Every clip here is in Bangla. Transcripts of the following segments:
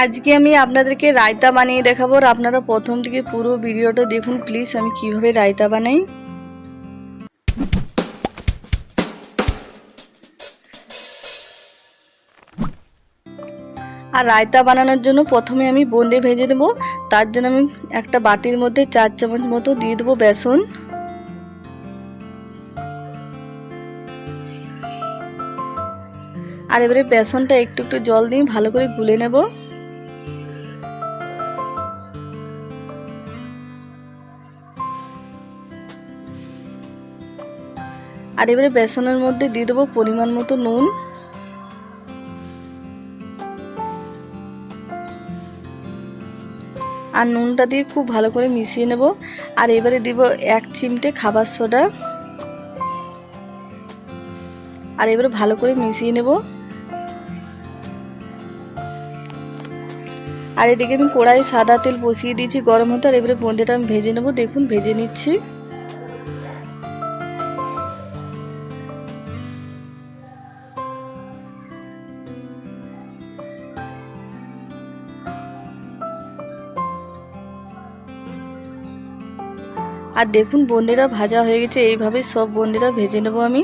আজকে আমি আপনাদেরকে রায়তা বানিয়ে দেখাবো আর আপনারা প্রথম থেকে পুরো ভিডিওটা দেখুন প্লিজ আমি কীভাবে রায়তা বানাই। আর রায়তা বানানোর জন্য প্রথমে আমি বোঁদে ভেজে দেবো, তার জন্য আমি একটা বাটির মধ্যে চার চামচ মতো দিয়ে দেবো বেসন। আর এবারে বেসনটা একটু একটু জল দিয়ে ভালো করে গুলে নেব। আর এবারে বেসনের মধ্যে দিয়ে দেবো পরিমাণ মতো নুন। আর নুনটা দিয়ে খুব ভালো করে মিশিয়ে নেব। আর এবারে দিব এক চিমটে খাবার সোডা। আর এবারে ভালো করে মিশিয়ে নেব। আর এদিকে আমি কড়াই সাদা তেল বসিয়ে দিয়েছি, গরম হতে আর এবারে বোঁদেটা আমি ভেজে নেব। দেখুন, ভেজে নিচ্ছি। আর দেখুন বন্দিরা ভাজা হয়ে গেছে। এইভাবে সব বন্দিরা ভেজে নেব আমি।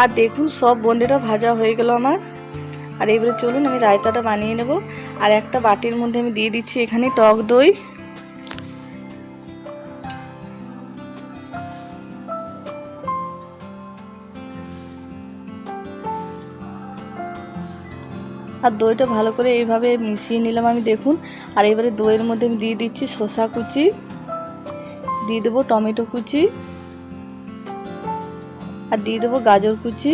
আর দেখুন, সব বন্দিটা ভাজা হয়ে গেল আমার। আর এবারে চলুন, আমি রায়তাটা বানিয়ে নেব। আর একটা বাটির মধ্যে আমি দিয়ে দিচ্ছি এখানে টক দই। আর দইটা ভালো করে এইভাবে মিশিয়ে নিলাম আমি, দেখুন। আর এবারে দইয়ের মধ্যে আমি দিয়ে দিচ্ছি শসা কুচি, দিয়ে দেবো টমেটো কুচি। আর দিয়ে দেবো গাজর কুচি।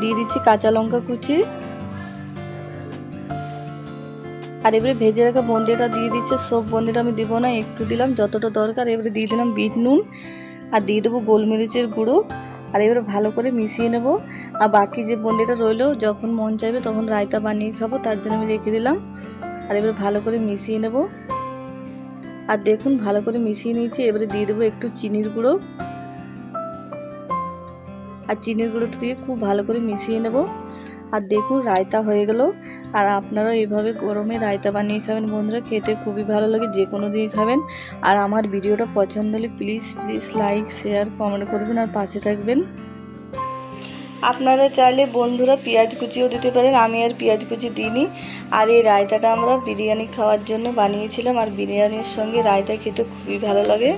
দিয়ে দিচ্ছি কাঁচা লঙ্কা কুচি। আর এবারে ভেজে রাখা বন্দিটা দিয়ে দিচ্ছে সব বন্দিটা আমি দিব না, একটু দিলাম, যতটা দরকার। এবারে দিয়ে দিলাম বিট নুন আর দিয়ে দেবো গোলমরিচের গুঁড়ো। আর এবারে ভালো করে মিশিয়ে নেব। আর বাকি যে বন্দিটা রইল, যখন মন চাইবে তখন রায়তা বানিয়ে খাব, তার জন্য আমি রেখে দিলাম। আর এবারে ভালো করে মিশিয়ে নেব। আর দেখুন, ভালো করে মিশিয়ে নিয়েছি। এবারে দিয়ে দেবো একটু চিনির গুঁড়ো। আর চিনির গুঁড়ো দিয়ে খুব ভালো করে মিশিয়ে নেব। আর দেখুন, রায়তা হয়ে গেল। আর আপনারা এইভাবে গরমে রায়তা বানিয়ে খাবেন বন্ধুরা, খেতে খুবই ভালো লাগে, যে কোনো দিয়ে খাবেন। আর আমার ভিডিওটা পছন্দ হলে please please like, share, comment করবেন আর পাশে থাকবেন। আপনারা চাইলে বন্ধুরা পেঁয়াজ কুচিও দিতে পারেন, আমি আর পেঁয়াজ কুচি দিইনি। আর এই রায়তাটা আমরা বিরিয়ানি খাওয়ার জন্য বানিয়েছিলাম, আর বিরিয়ানির সঙ্গে রায়তা খেতে খুবই ভালো লাগে।